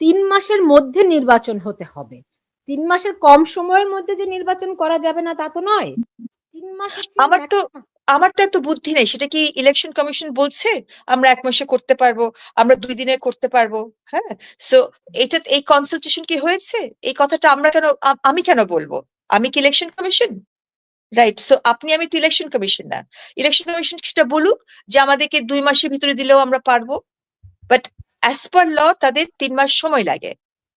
তিন মাসের মধ্যে নির্বাচন হতে হবে। তিন মাসের কম সময়ের মধ্যে যে নির্বাচন করা যাবে না তা তো নয়। তিন মাস আমার তো। আমার তো এত বুদ্ধি নেই। সেটা কি ইলেকশন কমিশন বলছে? আমরা এক মাসে করতে পারব আমরা দুই দিনে করতে পারব হ্যাঁ? সো এটা এই কনসালটেশন কি হয়েছে? এই কথাটা আমরা কেন আমি কেন বলব? আমি কি ইলেকশন কমিশন রাইট সো আপনি আমি তো ইলেকশন কমিশন না। ইলেকশন কমিশন সেটা বলুক যে আমাদেরকে দুই মাসের ভিতরে দিলেও আমরা পারব। বাট অ্যাজ পার ল তাদের তিন মাস সময় লাগে।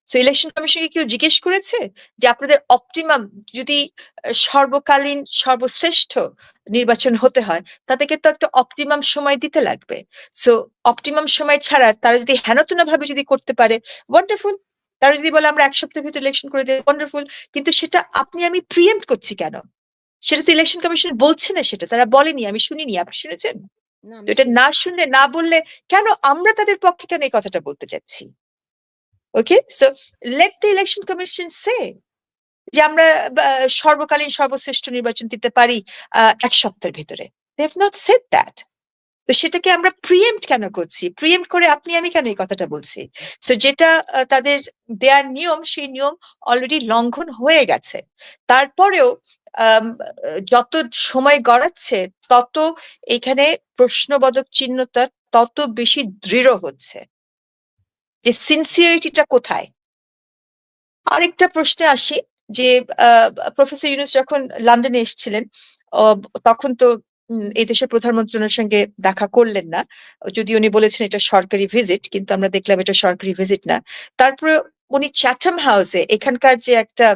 সো ইলেকশন কমিশনকে কেউ জিজ্ঞেস করেছে যে আপনাদের অপটিমাম যদি সর্বকালীন, সর্বশ্রেষ্ঠ নির্বাচন হতে হয় তাদেরকে তো একটা অপটিমাম সময় দিতে লাগবে। সো অপটিমাম সময় ছাড়া তারা যদি হেনতনা ভাবে যদি করতে পারে ওয়ান্ডারফুল তারা যদি বলে আমরা এক সপ্তাহের ভিতরে ইলেকশন করে দিই ওয়ান্ডারফুল কিন্তু সেটা আপনি, আমি প্রিএম্প করছি কেন? সেটা তো ইলেকশন কমিশন বলছে না সেটা, তারা বলেনি, আমি শুনিনি, আপনি শুনেছেন? তো এটা না শুনলে না বললে কেন আমরা তাদের পক্ষে কেন এই কথাটা বলতে চাচ্ছি okay so let the election commission সে যে আমরা সর্বকালীন সর্বশ্রেষ্ঠ নির্বাচন দিতে পারি এক সপ্তাহের ভিতরে। They have not said that তো সেটাকে আমরা প্রিএম্পট কেন করছি? প্রিএম্পট করে আপনি আমি কেন এই কথাটা বলছি? সো যেটা তাদের দেয়ার নিয়ম সেই নিয়ম অলরেডি লঙ্ঘন হয়ে গেছে। তারপরেও যত সময় গড়াচ্ছে, তত এখানে প্রশ্নবোধক চিহ্নটা তত বেশি দৃঢ় হচ্ছে। যে সিনসিয়ারিটিটা কোথায়? আরেকটা প্রশ্নে আসি, যে প্রফেসর ইউনুস যখন লন্ডনে এসেছিলেন তখন তো এই দেশের প্রধানমন্ত্রীর সঙ্গে দেখা করলেন না। যদি উনি বলেছেন এটা সরকারি ভিজিট কিন্তু আমরা দেখলাম এটা সরকারি ভিজিট না। তারপরে উনি চ্যাটাম হাউসে এখানকার যে একটা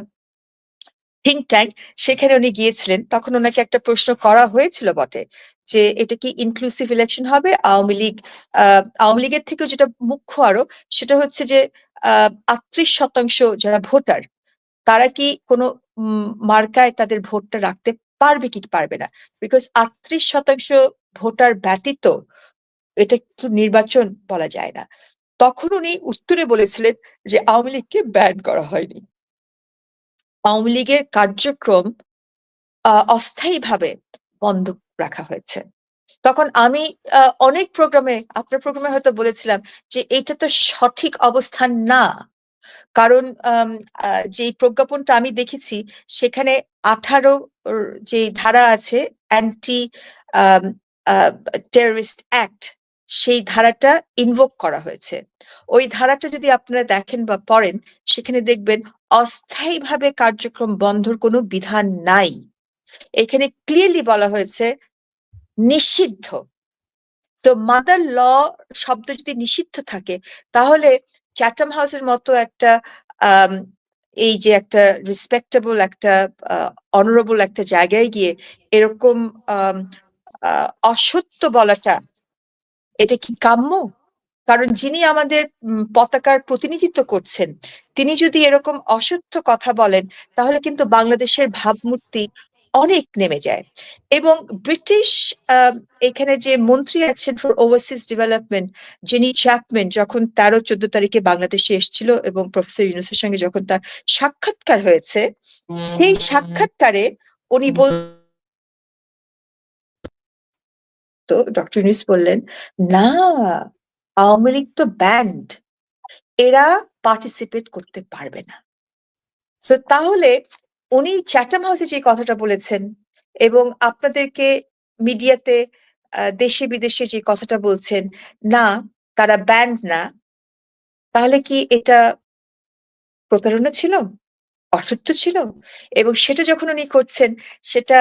থিঙ্ক ট্যাঙ্ক সেখানে উনি গিয়েছিলেন। তখন ওনাকে একটা প্রশ্ন করা হয়েছিল বটে যে এটা কি ইনক্লুসিভ ইলেকশন হবে? আওয়ামী লীগ আহ, আওয়ামী লীগের থেকেও যেটা মুখ্য আরও সেটা হচ্ছে যে আটত্রিশ শতাংশ যারা ভোটার তারা কি কোনো মার্কায় তাদের ভোটটা রাখতে পারবে কি পারবে না? বিকজ আটত্রিশ শতাংশ ভোটার ব্যতীত এটা কিন্তু নির্বাচন বলা যায় না। তখন উনি উত্তরে বলেছিলেন যে আওয়ামী লীগকে ব্যান করা হয়নি। আওয়ামী লীগের কার্যক্রম অস্থায়ীভাবে বন্ধ রাখা হয়েছে। তখন আমি অনেক প্রোগ্রামে, আপনার প্রোগ্রামে হয়তো বলেছিলাম যে এটা তো সঠিক অবস্থান না। কারণ যে প্রজ্ঞাপনটা আমি দেখেছি, সেখানে আঠারো যে ধারা আছে, অ্যান্টি টেররিস্ট অ্যাক্ট সেই ধারাটা ইনভোক করা হয়েছে। ওই ধারাটা যদি আপনারা দেখেন বা পড়েন, সেখানে দেখবেন অস্থায়ীভাবে কার্যক্রম বন্ধর কোনো বিধান নাই। এখানে ক্লিয়ারলি বলা হয়েছে নিষিদ্ধ। তো মাদার ল শব্দ যদি নিষিদ্ধ থাকে, তাহলে চ্যাটাম হাউসের মতো একটা এই যে একটা রেসপেক্টেবল একটা অনারেবল একটা জায়গায় গিয়ে এরকম অসত্য বলাটা এটা কি কাম্য? কারণ যিনি আমাদের পতাকার প্রতিনিধিত্ব করছেন, তিনি যদি এরকম অসত্য কথা বলেন, তাহলে কিন্তু বাংলাদেশের ভাবমূর্তি অনেক নেমে যায়। এবং ব্রিটিশ এখানে যে মন্ত্রী আছেন ফর ওভারসিজ ডেভেলপমেন্ট যিনি চ্যাপম্যান যখন তেরো চোদ্দ তারিখে বাংলাদেশে এসেছিল এবং প্রফেসর ইউনুসের সঙ্গে যখন তার সাক্ষাৎকার হয়েছে, সেই সাক্ষাৎকারে উনি বল তো ডক্টর ইউনুস বললেন, না, আওয়ামী লীগ তো ব্যান্ড এরা পার্টিসিপেট করতে পারবে না। তো তাহলে উনি চ্যাটাম হাউসে যে কথাটা বলেছেন এবং আপনাদেরকে মিডিয়াতে দেশে বিদেশে যে কথাটা বলছেন, না, তারা ব্যান্ড না। তাহলে কি এটা প্রতারণা ছিল? অসত্য ছিল? এবং সেটা যখন উনি করছেন, সেটা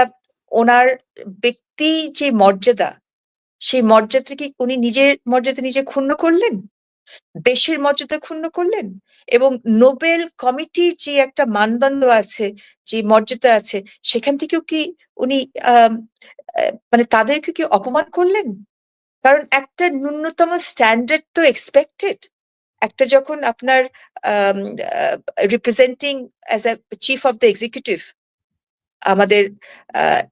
ওনার ব্যক্তি যে মর্যাদা সেই মর্যাদা কি উনি নিজের মর্যাদা নিজে ক্ষুণ্ণ করলেন? দেশের মর্যাদা ক্ষুণ্ণ করলেন? এবং নোবেল কমিটির যে একটা মানদণ্ড আছে, যে মর্যাদা আছে, সেখান থেকেও কি উনি মানে তাদেরকে কি অপমান করলেন? কারণ একটা ন্যূনতম স্ট্যান্ডার্ড তো এক্সপেক্টেড একটা যখন আপনার representing as a chief of the executive আমাদের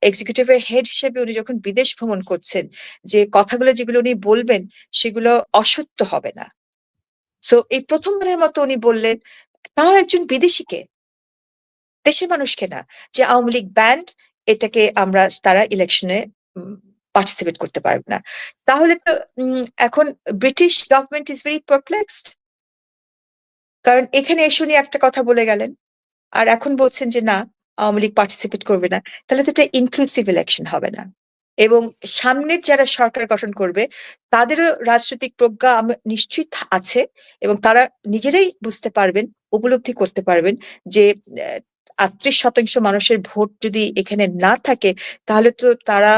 এক্সিকিউটিভের হেড হিসেবে উনি যখন বিদেশ ভ্রমণ করছেন, যে কথাগুলো যেগুলো উনি বলবেন, সেগুলো অসত্য হবে না। সো এই প্রথমবারের মতো উনি বললেন, তাও একজন বিদেশিকে? দেশের মানুষকে না, যে আওয়ামী লীগ ব্যান্ড এটাকে আমরা তারা ইলেকশনে পার্টিসিপেট করতে পারবে না। তাহলে তো এখন British government is very perplexed কারণ এখানে এসে উনি একটা কথা বলে গেলেন, আর এখন বলছেন যে না আওয়ামী লীগ পার্টিসিপেট করবে না, তাহলে তো এটা ইনক্লুসিভ ইলেকশন হবে না। এবং সামনের যারা সরকার গঠন করবে, তাদেরও রাজনৈতিক প্রজ্ঞা নিশ্চিত আছে এবং তারা নিজেরাই বুঝতে পারবেন, উপলব্ধি করতে পারবেন যে আটত্রিশ শতাংশ মানুষের ভোট যদি এখানে না থাকে, তাহলে তো তারা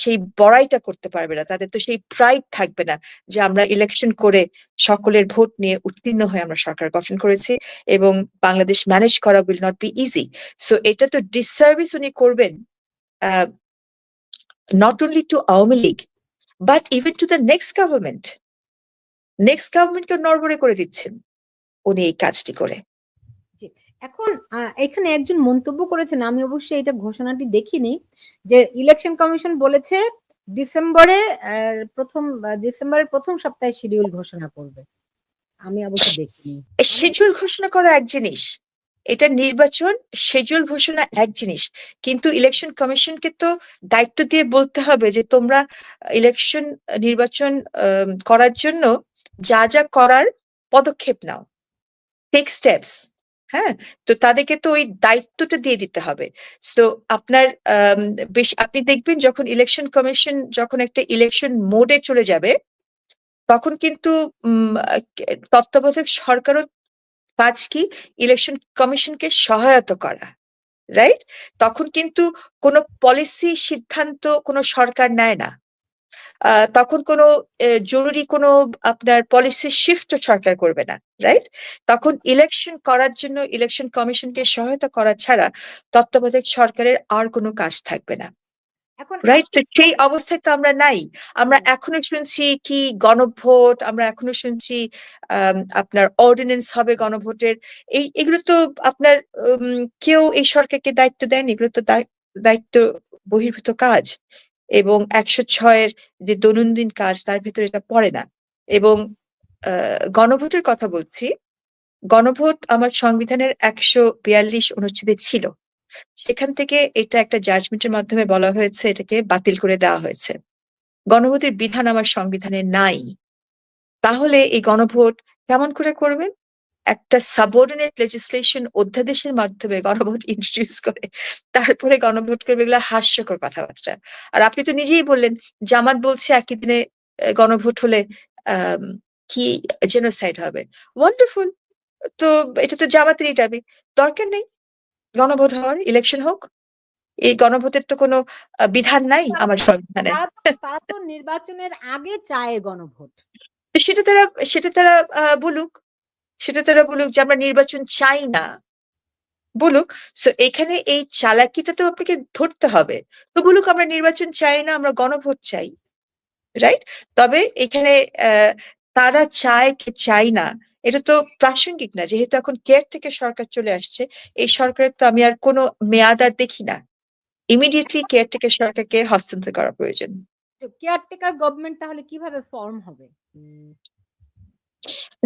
সেই বড়াইটা করতে পারবে না। তাদের তো সেই প্রাইড থাকবে না যে আমরা ইলেকশন করে সকলের ভোট নিয়ে উত্তীর্ণ হয়ে আমরা সরকার গঠন করেছি এবং বাংলাদেশ ম্যানেজ করা will not be easy so এটা তো ডিসসার্ভিস উনি করবেন not only to Awami League but even to the next government next গভর্নমেন্টকে নড়বড়ে করে দিচ্ছেন উনি এই কাজটি করে। এখন এখানে একজন মন্তব্য করেছেন, আমি অবশ্যই এটা ঘোষণাটি দেখিনি, যে ইলেকশন কমিশন বলেছে ডিসেম্বরে প্রথম ডিসেম্বরের প্রথম সপ্তাহে শিডিউল ঘোষণা করবে। আমি অবশ্য দেখিনি। শিডিউল ঘোষণা করা এক জিনিস, এটা নির্বাচন শিডিউল ঘোষণা এক জিনিস, কিন্তু ইলেকশন কমিশনকে তো দায়িত্ব দিয়ে বলতে হবে যে তোমরা ইলেকশন নির্বাচন করার জন্য যা যা করার পদক্ষেপ নাও। টেক স্টেপস হ্যাঁ? তো তাদেরকে তো ওই দায়িত্বটা দিয়ে দিতে হবে। সো আপনার বেশ, আপনি দেখবেন যখন ইলেকশন কমিশন যখন একটা ইলেকশন মোডে চলে যাবে, তখন কিন্তু তত্ত্বাবধায়ক সরকারও কাজ কি? ইলেকশন কমিশনকে সহায়তা করা রাইট তখন কিন্তু কোনো পলিসি সিদ্ধান্ত কোনো সরকার নেয় না। তখন কোনো জরুরি কোনো আপনার পলিসি শিফট সরকার করবে না রাইট তখন ইলেকশন করার জন্য ইলেকশন কমিশনকে সহায়তা করা ছাড়া তত্ত্বাবধায়ক সরকারের আর কোনো কাজ থাকবে না এখন রাইট তো সেই অবস্থায় তো আমরা নাই আমরা এখনও শুনছি কি গণভোট আমরা এখনও শুনছি আপনার অর্ডিনেন্স হবে গণভোটের এই এগুলো তো আপনার উম, কেউ এই সরকারকে দায়িত্ব দেয়নি এগুলো তো দায়- দায়িত্ব বহির্ভূত কাজ এবং একশো ছয়ের যে দৈনন্দিন কাজ, তার ভিতরে এটা পড়ে না। এবং গণভোটের কথা বলছি। গণভোট আমার সংবিধানের একশো বিয়াল্লিশ অনুচ্ছেদে ছিল। সেখান থেকে এটা একটা জাজমেন্টের মাধ্যমে বলা হয়েছে, এটাকে বাতিল করে দেওয়া হয়েছে। গণভোটের বিধান আমার সংবিধানে নাই। তাহলে এই গণভোট কেমন করে করবেন? একটা সাবঅর্ডিনেট লেজিসলেশন অধ্যাদেশের মাধ্যমে গণভোট ইন্ট্রোডিউস করে তারপরে গণভোট করবে এগুলো হাস্যকর কথাবার্তা। আর আপনি তো নিজেই বললেন জামাত বলছে একই দিনে গণভোট হলে কি জেনোসাইড হবে। ওয়ান্ডারফুল তো এটা তো জামাতেরই দাবি। দরকার নেই। গণভোট হওয়ার ইলেকশন হোক। এই গণভোটের তো কোনো বিধান নাই আমার সংবিধানে। তারা তো- নির্বাচনের আগে চায় গণভোট। সেটা তারা সেটা তারা আহ, বলুক। সেটা তারা বলুক যে আমরা নির্বাচন চাই না। বলুক সো এখানে এই চালাকিটা তো আপনাকে ধরতে হবে। তো বলুক আমরা নির্বাচন চাই না আমরা গণভোট চাই। রাইট তবে এখানে আহ, তারা চায় কি চাই না এটা তো প্রাসঙ্গিক না। যেহেতু এখন কেয়ার থেকে সরকার চলে আসছে এই সরকারের তো আমি আর কোনো মেয়াদ আর দেখি না। ইমিডিয়েটলি কেয়ার থেকে সরকারকে হস্তান্তর করা প্রয়োজন। কেয়ারটেকার গভর্নমেন্ট তাহলে কীভাবে ফর্ম হবে? উম,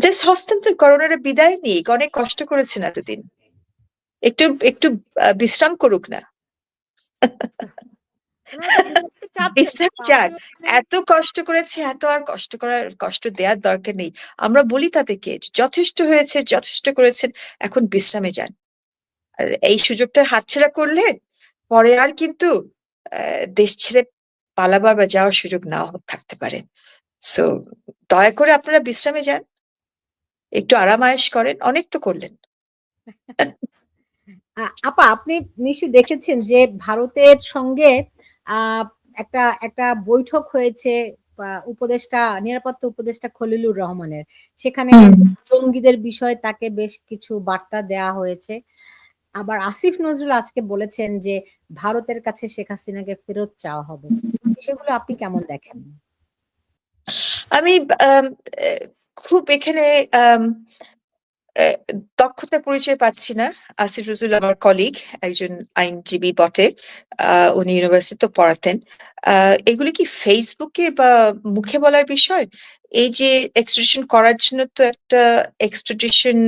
জাস্ট হস্তান্তর করোনার বিদায় নিয়ে অনেক কষ্ট করেছেন এতদিন। একটু একটু বিশ্রাম করুক না। এত কষ্ট করেছে, এত আর কষ্ট করার, কষ্ট দেওয়ার দরকার নেই। আমরা বলি তাদেরকে, যথেষ্ট হয়েছে, যথেষ্ট করেছেন, এখন বিশ্রামে যান। আর এই সুযোগটা হাতছাড়া করলে পরে আর কিন্তু দেশ ছেড়ে পালাবার বা যাওয়ার সুযোগ নাও থাকতে পারে। সো দয়া করে আপনারা বিশ্রামে যান। একটু আরাম আয়েশ করেন অনেক তো করলেন। আপা আপনি নিশ্চয়ই দেখেছেন যে ভারতের সঙ্গে একটা একটা বৈঠক হয়েছে উপদেষ্টা নিরাপত্তা উপদেষ্টা খলিলুর রহমানের। সেখানে জঙ্গিদের বিষয়ে তাকে বেশ কিছু বার্তা দেওয়া হয়েছে। আবার আসিফ নজরুল আজকে বলেছেন যে ভারতের কাছে শেখ হাসিনাকে ফেরত চাওয়া হবে। সেগুলো আপনি কেমন দেখেন? আমি খুব এখানে দক্ষতা পরিচয় পাচ্ছি না। আসিফ নজরুল আমার কলিগ একজন আইনজীবী বটে। উনি ইউনিভার্সিটিতে পড়াতেন। এগুলি কি ফেসবুকে বা মুখে বলার বিষয়? এই যে এক্সট্রাডিশন করার জন্য তো একটা এক্সট্রাডিশন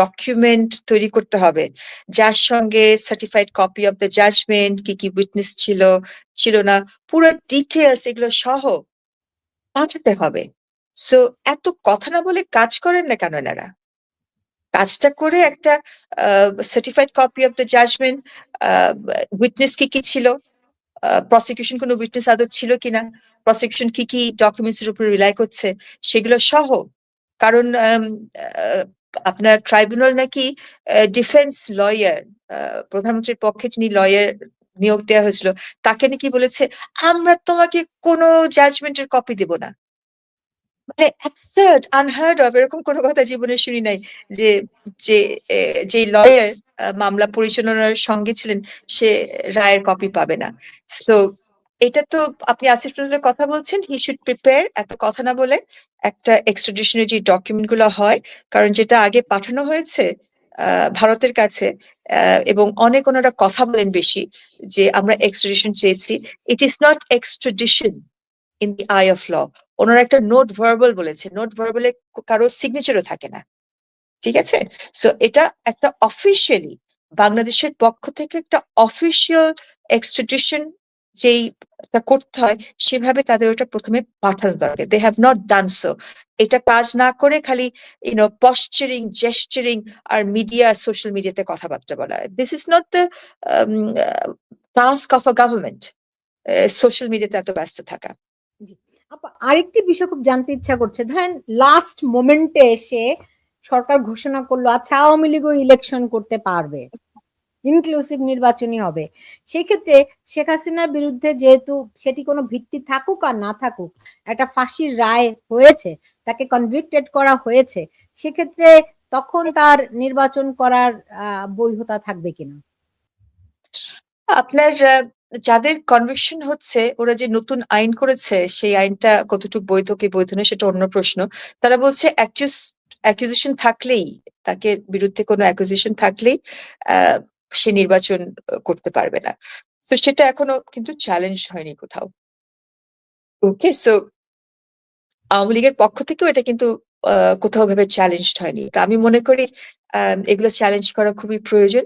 ডকুমেন্ট তৈরি করতে হবে। যার সঙ্গে certified copy of the judgement কি কি উইটনেস ছিল ছিল না, পুরো ডিটেলস এগুলো সহ, পাঠাতে হবে। সো এত কথা না বলে কাজ করেন না কেন এনারা? কাজটা করে একটা certified copy of the judgement witness কি কি ছিল? প্রসিকিউশন কোনো উইটনেস আদৌ ছিল কিনা? প্রসিকিউশন কি কি ডকুমেন্টস এর উপর রিলাই করছে? সেগুলো সহ। কারণ আপনার ট্রাইব্যুনাল নাকি ডিফেন্স লয়ার প্রধানমন্ত্রীর পক্ষে যিনি লয়ার নিয়োগ দেওয়া হয়েছিল, তাকে নাকি বলেছে, আমরা তোমাকে কোনো জাজমেন্টের কপি দেব না। মানে অ্যাবসার্ড আনহার্ড অফ এরকম কোনো কথা জীবনে শুনি নাই যে যে যে লয়ার মামলা পরিচালনার সঙ্গে ছিলেন, সে রায়ের কপি পাবে না। সো এটা তো আপনি আসিফ নজরুলের কথা বলছেন হি শুড প্রিপেয়ার এত কথা না বলে একটা এক্সট্রাডিশনের যে ডকুমেন্টগুলো হয়, কারণ যেটা আগে পাঠানো হয়েছে ভারতের কাছে এবং অনেক ওনারা কথা বলেন বেশি যে, আমরা এক্সট্রাডিশন চেয়েছি। It is not extradition in the eye of law ওনারা একটা নোট ভার্বাল বলেছে নোট ভার্বালে কারও সিগনেচারও থাকে না। ঠিক আছে? সো এটা একটা অফিসিয়ালি বাংলাদেশের পক্ষ থেকে একটা অফিসিয়াল এক্সট্রাডিশন যেই করতে হয়, সেভাবে তাদের ওটা প্রথমে পাঠানো দরকার। They have not done so এটা কাজ না করে খালি ইউনো পশ্চারিং জেস্টারিং আর মিডিয়া সোশ্যাল মিডিয়াতে কথাবার্তা বলা this is not the task of a government social মিডিয়াতে এত ব্যস্ত থাকা। আরেকটি বিষয় খুব জানতে ইচ্ছা করছে। ধরেন লাস্ট মোমেন্টে এসে সরকার ঘোষণা করল আচ্ছা আওয়ামী লীগও ইলেকশন করতে পারবে। ইনক্লুসিভ নির্বাচনই হবে। সেক্ষেত্রে শেখ হাসিনার বিরুদ্ধে যেহেতু সেটি কোনো ভিত্তি থাকুক আর না থাকুক, একটা ফাঁসির রায় হয়েছে, তাকে কনভিক্টেড করা হয়েছে, সেক্ষেত্রে তখন তার নির্বাচন করার বৈধতা থাকবে কিনা? আপনার যাদের কনভিকশন হচ্ছে, ওরা যে নতুন আইন করেছে, সেই আইনটা কতটুকু বৈধ কি বৈধ না সেটা অন্য প্রশ্ন। তারা বলছে অ্যাকিউজিশন থাকলেই, তাকে বিরুদ্ধে কোনো অ্যাকুজিশন থাকলেই সে নির্বাচন করতে পারবে না। তো সেটা এখনও কিন্তু চ্যালেঞ্জ হয়নি কোথাও। ওকে সো আওয়ামী লীগের পক্ষ থেকেও এটা কিন্তু কোথাও ভাবে চ্যালেঞ্জ হয়নি। তো আমি মনে করি এগুলো চ্যালেঞ্জ করা খুবই প্রয়োজন।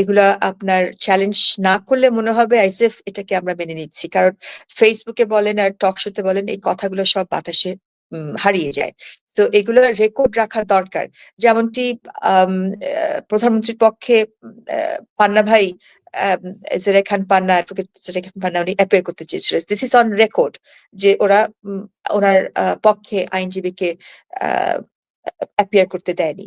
এগুলা আপনার চ্যালেঞ্জ না করলে মনে হবে আইসেফ এটাকে আমরা মেনে নিচ্ছি। কারণ ফেসবুকে বলেন আর টক শোতে বলেন, এই কথাগুলো সব বাতাসে হারিয়ে যায়। তো এগুলো রেকর্ড রাখা দরকার। যেমনটি প্রধানমন্ত্রীর পক্ষে পান্না ভাই খান পান্না অ্যাডভোকেট খান পান্না উনি অ্যাপিয়ার করতে চেয়েছিলেন দিস ইজ অন রেকর্ড যে ওরা ওনার পক্ষে আইনজীবীকে অ্যাপিয়ার করতে দেয়নি।